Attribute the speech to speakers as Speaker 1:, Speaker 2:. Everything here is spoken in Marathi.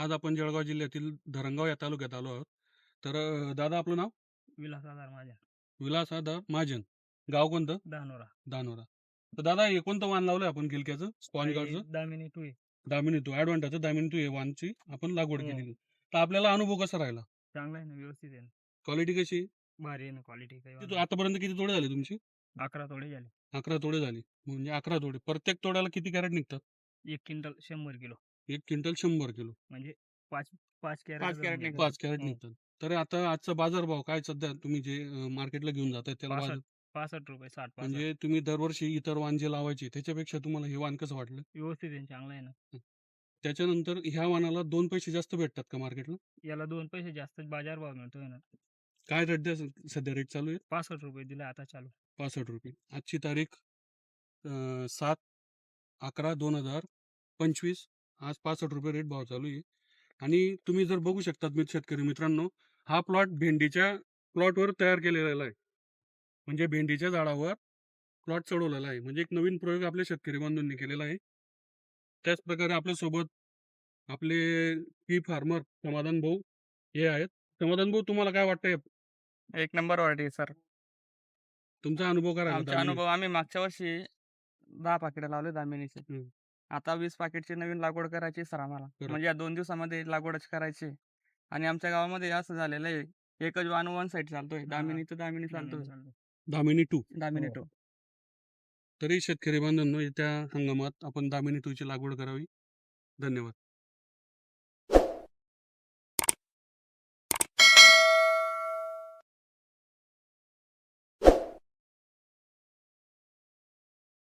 Speaker 1: आज आपण जळगाव जिल्ह्यातील धरणगाव या तालुक्यात आलो आहोत. तर अं, दादा आपलं नाव?
Speaker 2: विलास आधार माझ्या.
Speaker 1: विलास महाजन. गाव कोणतं?
Speaker 2: दानोरा.
Speaker 1: दानोरा. तर दादा हे कोणतं वाण लावलंय आपण गिलक्याचं स्पॉन गार्डचं
Speaker 2: दामिनी टू
Speaker 1: दामिनी टू ॲडव्हान्टाचं दामिनी टू हे वाणची आपण लागवड
Speaker 2: हो.
Speaker 1: केलेली. तर आपल्याला अनुभव कसा राहिला?
Speaker 2: चांगला आहे ना व्यवस्थित आहे ना.
Speaker 1: क्वालिटी कशी?
Speaker 2: भारी आहे ना क्वालिटी काही
Speaker 1: आतापर्यंत किती तोडे झाले तुमची.
Speaker 2: अकरा तोडे झाले.
Speaker 1: अकरा तोडे झाली. म्हणजे अकरा तोडे. प्रत्येक तोड्याला किती कॅरेट निघतात?
Speaker 2: एक क्विंटल शंभर किलो.
Speaker 1: एक क्विंटल शंभर किलो.
Speaker 2: म्हणजे पाच पाच कॅरेट
Speaker 3: पाच कॅरेट निघतात.
Speaker 1: पाच कॅरेट
Speaker 2: हो.
Speaker 1: निघतात. तर आता आजचा बाजारभाव काय सध्या तुम्ही जे मार्केटला घेऊन जाताय त्याला बाजार
Speaker 2: पासष्ट पासष्ट रुपये साठ
Speaker 1: म्हणजे तुम्ही दरवर्षी इतर वाण जे लावायचे त्याच्यापेक्षा तुम्हाला हे वाण कसं वाटलं?
Speaker 2: व्यवस्थित आहे. चांगला आहे ना.
Speaker 1: त्याच्यानंतर ह्या वाणाला दोन पैसे जास्त भेटतात का मार्केटला?
Speaker 2: याला दोन पैसे जास्त बाजार भाव मिळतोय ना.
Speaker 1: काय रेट द्या सध्या? रेट चालू आहे
Speaker 2: पासष्ट रुपये दिला आता चालू.
Speaker 1: पासष्ट रुपये. आजची तारीख अं, सात अकरा दोन हजार पंचवीस आज पासष्ट रुपये रेट भाव चालू आहे. आणि तुम्ही जर बघू शकतात मी शेतकरी मित्रांनो हा प्लॉट भेंडीच्या प्लॉटवर तयार केलेला आहे. म्हणजे भेंडीच्या झाडावर प्लॉट चढवलेला आहे. म्हणजे एक नवीन प्रयोग आपल्या शेतकरी बांधवांनी केलेला आहे. त्याच प्रकारे आपल्यासोबत आपले पी फार्मर समाधान भाऊ हे आहेत. समाधान भाऊ तुम्हाला काय वाटतंय?
Speaker 3: एक नंबर वाटी सर.
Speaker 1: तुमचा अनुभव
Speaker 3: आमचा
Speaker 1: दामिनी?
Speaker 3: अनुभव आम्ही मागच्या वर्षी दहा पाकिटं लावले दामिनीचे. आता वीस पाकिटची नवीन लागवड करायची सर आम्हाला. म्हणजे या दोन दिवसामध्ये लागवडच करायची. आणि आमच्या गावामध्ये असं झालेलं आहे एकच वाण वन साईड चालतोय दामिनी तर दामिनी चालतोय.
Speaker 2: चालतोय.
Speaker 1: दामिनी टू.
Speaker 3: दामिनी
Speaker 2: हो.
Speaker 3: टू.
Speaker 1: तरी शेतकरी बांधवांनो येत्या हंगामात आपण दामिनी टूची लागवड करावी. धन्यवाद.